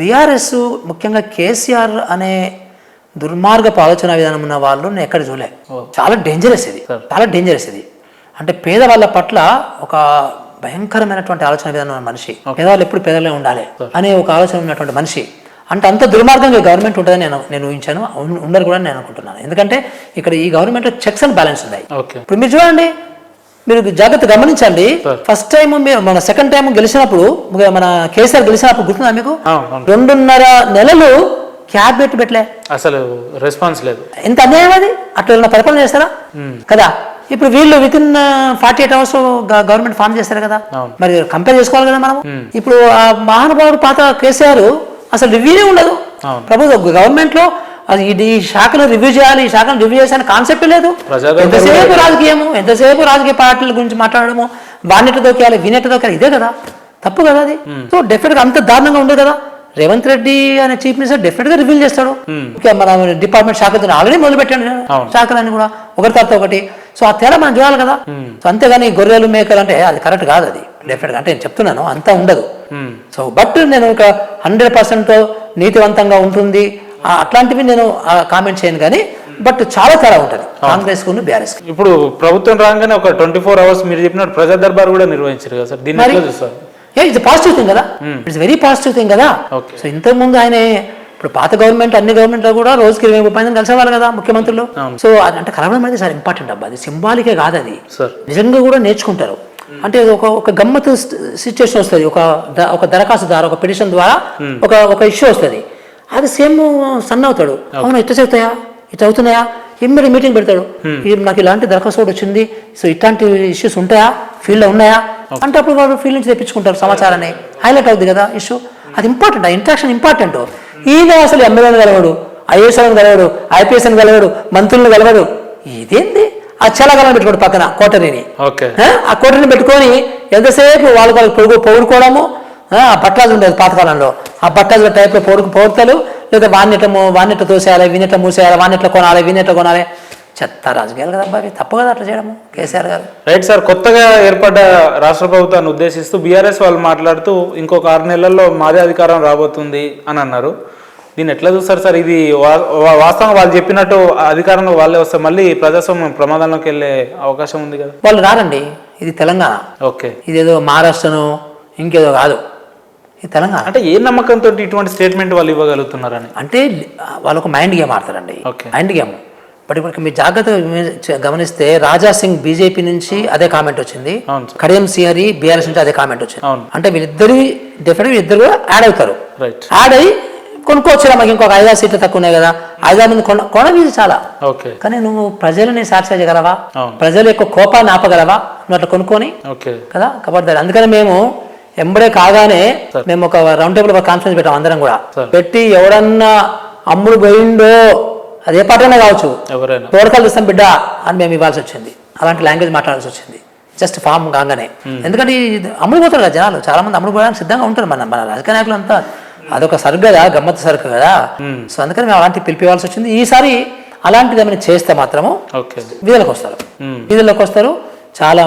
BRS ముఖ్యంగా కేసీఆర్ అనే దుర్మార్గపు ఆలోచన విధానం ఉన్న వాళ్ళు నేను ఎక్కడ చూడలే. చాలా డేంజరస్ ఇది. చాలా డేంజరస్ ఇది. అంటే పేదవాళ్ళ పట్ల ఒక భయంకరమైనటువంటి ఆలోచన విధానం ఉన్న మనిషి. పేదవాళ్ళు ఎప్పుడు పేదలే ఉండాలి అనే ఒక ఆలోచన ఉన్నటువంటి మనిషి. అంటే అంత దుర్మార్గంగా గవర్నమెంట్ ఉంటుందని నేను నేను ఊహించాను. ఉండరు కూడా నేను అనుకుంటున్నాను. ఎందుకంటే ఇక్కడ ఈ గవర్నమెంట్లో చెక్స్ అండ్ బ్యాలెన్స్ ఉన్నాయి. ఓకే. ఇప్పుడు మీరు చూడండి మీరు జాగ్రత్త గమనించండి. ఫస్ట్ టైం మీరు మన సెకండ్ టైం గెలిచినప్పుడు మన కేసీఆర్ గెలిచినప్పుడు గుర్తుందా మీకు. రెండున్నర నెలలు క్యాబినెట్ పెట్టలే. అసలు రెస్పాన్స్ లేదు. ఎంత అన్యాయం అది? అట్లా పరిపాలన చేస్తారా? కదా. ఇప్పుడు వీళ్ళు within forty eight hours government form చేస్తారు కదా. మరి కంపేర్ చేసుకోవాలి కదా మనం ఇప్పుడు ఆ మహానుభావుడు పాత కేసీఆర్ అసలు రివ్యూనే ఉండదు. ప్రభుత్వ గవర్నమెంట్లో అది ఇది ఈ శాఖను రివ్యూ చేయాలి ఈ శాఖను రివ్యూ చేయాలని కాన్సెప్ట్ లేదు. ఎంతసేపు రాజకీయము ఎంతసేపు రాజకీయ పార్టీల గురించి మాట్లాడము వాణ్ణిట దొక్కాలి వీనెట్ట దొక్కాలి ఇదే కదా. తప్పు కదా అది. సో డెఫినెట్గా అంత దారుణంగా ఉండదు కదా. రేవంత్ రెడ్డి అనే చీఫ్ మినిస్టర్ డెఫినెట్గా రివ్యూ చేస్తాడు. మన డిపార్ట్మెంట్ శాఖతో ఆల్రెడీ మొదలు పెట్టాడు. శాఖలన్నీ కూడా ఒకటి తర్వాత ఒకటి. సో ఆ తేడా మనం చూడాలి కదా. సో అంతేగాని గొర్రెలు మేకలు అంటే అది కరెక్ట్ కాదు అది. డెఫినెట్గా అంటే నేను చెప్తున్నాను అంతా ఉండదు. సో బట్ నేను ఒక హండ్రెడ్ పర్సెంట్ నీతివంతంగా ఉంటుంది. అట్లాంటివి నేను కామెంట్ చేయను కానీ బట్ చాలా తేడా ఉంటుంది. కాంగ్రెస్కు. బీఆర్ఎస్ ఇప్పుడు ప్రభుత్వం రాగానే ఒక ట్వంటీ ఫోర్ అవర్స్ మీరు చెప్పినట్టు ప్రజా దర్బార్ కూడా నిర్వహించారు కదా సార్? దీన్ని చూస్తారు? ఇట్స్ పాజిటివ్ థింగ్ కదా? ఇట్స్ వెరీ పాజిటివ్ థింగ్ కదా. సో ఇంతకు ముందు ఆయన ఇప్పుడు పాత గవర్నమెంట్ అన్ని గవర్నమెంట్లో కూడా రోజుకి ఇరవై ముప్పై మంది కలిసేవాళ్ళు కదా ముఖ్యమంత్రులు. సో అది అంటే కలవడం అనేది చాలా ఇంపార్టెంట్ అబ్బా. అది సింబాలికే కాదు అది. సార్. నిజంగా కూడా నేర్చుకుంటారు. అంటే ఇది ఒక ఒక గమ్మత్తు సిచ్యువేషన్ వస్తుంది. ఒక ఒక దరఖాస్తు ద్వారా ఒక పిటిషన్ ద్వారా ఒక ఒక ఇష్యూ వస్తుంది. అది సేమ్ సన్ అవుతాడు. అవును ఇట్లా చదువుతాయా ఇట్లా అవుతున్నాయా? ఇమ్మడి మీటింగ్ పెడతాడు. నాకు ఇలాంటి దరఖాస్తు ఒకటి వచ్చింది. సో ఇట్లాంటి ఇష్యూస్ ఉంటాయా? ఫీల్డ్లో ఉన్నాయా? అంటే అప్పుడు వాళ్ళు ఫీల్డ్ నుంచి తెప్పించుకుంటారు సమాచారాన్ని. హైలైట్ అవుతుంది కదా ఇష్యూ అది ఇంపార్టెంట్ ఆ? ఇంట్రాక్షన్ ఇంపార్టెంట్ ఈయన అసలు ఎమ్మెల్యేని కలవడు ఐఏఎస్ అని కలవడు ఐపీఎస్ అని కలవడు మంత్రులను కలవడు. ఇదేంది? ఆ చలగలను పెట్టుకోడు పక్కన కోటరీని. ఆ, కోటరీని పెట్టుకొని ఎంతసేపు వాళ్ళ వాళ్ళకి పొడుగు పౌడుకోవడము ఆ బట్టలు ఉండేది పాతకాలంలో. ఆ బట్టలు టైప్లో పౌడుకు పౌడతాలు లేదా వాన్నిటము వాన్నిట తోసేయాలి వీనిట మూసేయాలి వాన్నిట్ల కొనాలి వీనిట్ల కొనాలి. చెత్త రాజకీయాలు కదా అబ్బాయి తప్పు కదా అట్లా చేయడము కేసీఆర్ గారు. రైట్ సార్ కొత్తగా ఏర్పడ్డ రాష్ట్ర ప్రభుత్వాన్ని ఉద్దేశిస్తూ బీఆర్ఎస్ వాళ్ళు మాట్లాడుతూ ఇంకొక ఆరు నెలల్లో మాదే అధికారం రాబోతుంది అని అన్నారు. దీన్ని ఎట్లా చూస్తారు సార్? ఇది వా- వా- వాస్తవంగా వాళ్ళు చెప్పినట్టు అధికారంలో వాళ్ళే వస్తే మళ్ళీ ప్రజాస్వామ్యం ప్రమాదంలోకి వెళ్ళే అవకాశం ఉంది కదా. వాళ్ళు రారండి. ఇది తెలంగాణ. ఓకే. ఇదేదో మహారాష్ట్రను ఇంకేదో కాదు. ఇది తెలంగాణ. అంటే ఏ నమ్మకంతో ఇటువంటి స్టేట్మెంట్ వాళ్ళు ఇవ్వగలుగుతున్నారని? అంటే వాళ్ళు ఒక మైండ్ గేమ్ ఆడతారండి. మైండ్ గేమ్ బట్ ఇప్పుడు మీరు జాగ్రత్తగా గమని- గమనిస్తే రాజా సింగ్ బీజేపీ నుంచి అదే కామెంట్ వచ్చింది. కడియం సిఆర్ఈ బీఆర్ఎస్ నుంచి అదే కామెంట్ వచ్చింది. అంటే వీళ్ళిద్దరు డెఫినెట్ ఇద్దరు కూడా యాడ్ అవుతారు. యాడ్ అయ్యి కొనుక్కోవచ్చు మాకు ఇంకొక ఐదారు సీట్లు తక్కువ ఉన్నాయి కదా. ఐదారు మంది కొన కొనవీది చాలా. ఓకే. కానీ నువ్వు ప్రజలని సాటిస్ఫై చేయగలవా. ప్రజల యొక్క కోపాన్ని ఆపగలవా? నువ్వు అట్లా కొనుక్కొని ఓకే. కదా? కాబట్టి అందుకని మేము ఎంబడే కాగానే మేము ఒక రౌండ్ టేబుల్ కాన్ఫరెన్స్ పెట్టాం అందరం కూడా. పెట్టి ఎవడన్నా అమ్ముడు పోయిండో అదే పాటనే కావచ్చు. తోడకాలు ఇస్తాం బిడ్డ అని మేము ఇవ్వాల్సి వచ్చింది. అలాంటి లాంగ్వేజ్ మాట్లాడాల్సి వచ్చింది. జస్ట్ ఫామ్ కాగానే. ఎందుకంటే అమ్ముడు పోతారు కదా జనాలు. చాలా మంది అమ్ముడు పోవడానికి సిద్ధంగా ఉంటారు మన మన రాజకీయ నాయకులు అంతా. అదొక సరుకు కదా గమ్మత్తు సరుకు కదా. సో అందుకని మేము అలాంటి పిలిపివ్వాల్సి వచ్చింది. ఈసారి అలాంటిది ఏమైనా చేస్తే మాత్రము వీధులకు వస్తారు. వీధుల్లోకి వస్తారు. చాలా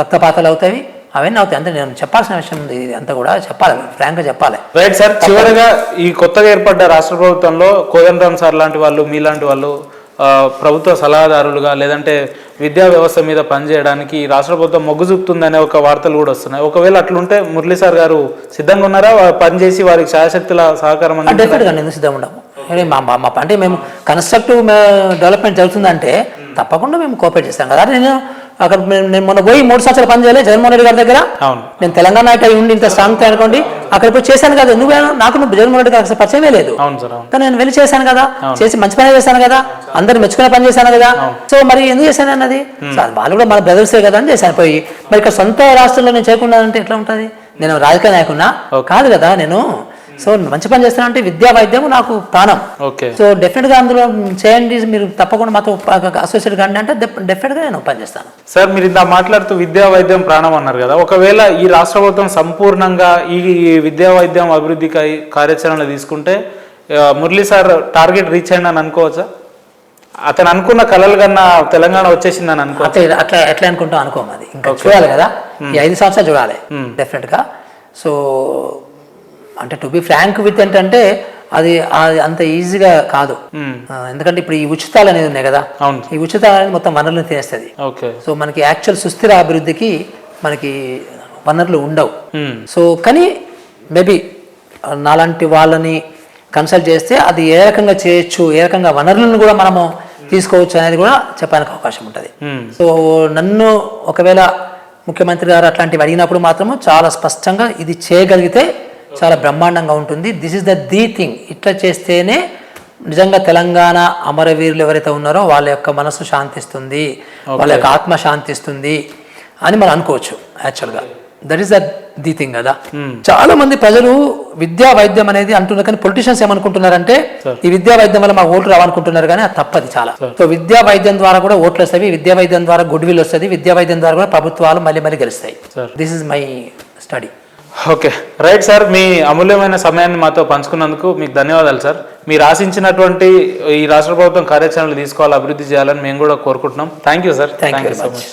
రక్తపాతాలు అవుతాయి. అవన్నీ అవుతాయి అంటే నేను చెప్పాల్సిన విషయం అంతా కూడా చెప్పాలి ఫ్రాంక్గా చెప్పాలి. రైట్ సార్ చివరిగా ఈ కొత్తగా ఏర్పడ్డ రాష్ట్ర ప్రభుత్వంలో కోదండరామ్ సార్ లాంటి వాళ్ళు మీలాంటి వాళ్ళు ప్రభుత్వ సలహాదారులుగా లేదంటే విద్యా వ్యవస్థ మీద పనిచేయడానికి రాష్ట్ర ప్రభుత్వం మొగ్గు చూపుతుందనే ఒక వార్తలు కూడా వస్తున్నాయి. ఒకవేళ అట్లుంటే మురళీ సార్ గారు సిద్ధంగా ఉన్నారా? పనిచేసి వారికి శాయశక్తుల సహకారం? డెఫినెట్గా నేను సిద్ధంగా ఉండము అంటే మా మా- మా అంటే మేము కన్స్ట్రక్టివ్ డెవలప్మెంట్ జరుగుతుందంటే తప్పకుండా మేము కోఆపరేట్ చేస్తాం కదా. నేను అక్కడ నేను మొన్న పోయి మూడు సంవత్సరాలు పని చేయలేదు జగన్మోహన్ రెడ్డి గారి దగ్గర. నేను తెలంగాణ అయి ఉండి ఇంత స్ట్రాంగ్ అనుకోండి అక్కడ పోయి చేశాను కదా. పోయాను? నాకు నువ్వు జగన్మోహన్ రెడ్డి గారికి అసలు పరిచయమే లేదు. కానీ నేను వెళ్ళి చేశాను కదా. చేసి మంచి పని చేశాను కదా. అందరు మెచ్చుకునే పని చేశాను కదా. సో మరి ఎందుకు చేశాను అన్నది? వాళ్ళు కూడా మన బ్రదర్సే కదా అని చేశాను పోయి మరి ఇక్కడ సొంత రాష్ట్రంలో నేను చేయకుండా అంటే ఎట్లా ఉంటుంది? నేను రాజకీయ నాయకున్నా? కాదు కదా నేను సో మంచి పని చేస్తాను అంటే విద్యా వైద్యం నాకు ప్రాణం. ఓకే. సో డెఫినెట్గా అందులో చేయండి మీరు తప్పకుండా మాతో అసోసియేట్ కానీ అంటే డెఫినెట్గా నేను పని చేస్తాను. సార్ మీరు ఇంత మాట్లాడుతూ విద్యా వైద్యం ప్రాణం అన్నారు కదా ఒకవేళ ఈ రాష్ట్ర ప్రభుత్వం సంపూర్ణంగా ఈ విద్యా వైద్యం అభివృద్ధి కార్యాచరణ తీసుకుంటే మురళీ సార్ టార్గెట్ రీచ్ అయింది అని అనుకోవచ్చా? అతను అనుకున్న కలలు కన్నా తెలంగాణ వచ్చేసిందని అనుకో అట్లా ఎట్లా అనుకుంటాం అనుకోము అది. ఇంకా చూడాలి కదా. ఈ ఐదు సంవత్సరాలు చూడాలి డెఫినెట్గా సో అంటే టు బి ఫ్రాంక్ విత్ ఏంటంటే అది అది అంత ఈజీగా కాదు. ఆ, ఎందుకంటే ఇప్పుడు ఈ ఉచితాలు అనేది ఉన్నాయి కదా ఈ ఉచితాలు అనేది మొత్తం వనరులను తినేస్తుంది ఓకే సో మనకి యాక్చువల్ సుస్థిర అభివృద్ధికి మనకి వనరులు ఉండవు మ్మ్. సో కానీ మేబీ నాలాంటి వాళ్ళని కన్సల్ట్ చేస్తే అది ఏ రకంగా చేయొచ్చు ఏ రకంగా వనరులను కూడా మనము తీసుకోవచ్చు అనేది కూడా చెప్పడానికి అవకాశం ఉంటుంది మ్మ్. సో నన్ను ఒకవేళ ముఖ్యమంత్రి గారు అట్లాంటివి అడిగినప్పుడు మాత్రము చాలా స్పష్టంగా ఇది చేయగలిగితే చాలా బ్రహ్మాండంగా ఉంటుంది. This is the the thing ఇట్లా చేస్తేనే నిజంగా తెలంగాణ అమరవీరులు ఎవరైతే ఉన్నారో వాళ్ళ యొక్క మనసు శాంతిస్తుంది వాళ్ళ యొక్క ఆత్మ శాంతిస్తుంది అని మనం అనుకోవచ్చు యాక్చువల్గా that is the the thing కదా. చాలా మంది ప్రజలు విద్యా వైద్యం అనేది అంటున్నారు కానీ పొలిటీషియన్స్ ఏమనుకుంటున్నారంటే ఈ విద్యా వైద్యం వల్ల మాకు ఓట్లు రావనుకుంటున్నారు కానీ అది తప్పది చాలా. సో విద్యా వైద్యం ద్వారా కూడా ఓట్లు వస్తాయి విద్యా వైద్యం ద్వారా గుడ్ విల్ వస్తుంది విద్యా వైద్యం ద్వారా కూడా ప్రభుత్వాలు మళ్ళీ మళ్ళీ గెలుస్తాయి. This is my study okay. Right sir మీ అమూల్యమైన సమయాన్ని మాతో పంచుకున్నందుకు మీకు ధన్యవాదాలు సార్. మీరు ఆశించినటువంటి ఈ రాష్ట్ర ప్రభుత్వం కార్యాచరణలు తీసుకోవాలి అభివృద్ధి చేయాలని మేము కూడా కోరుకుంటున్నాం. Thank you sir thank you so much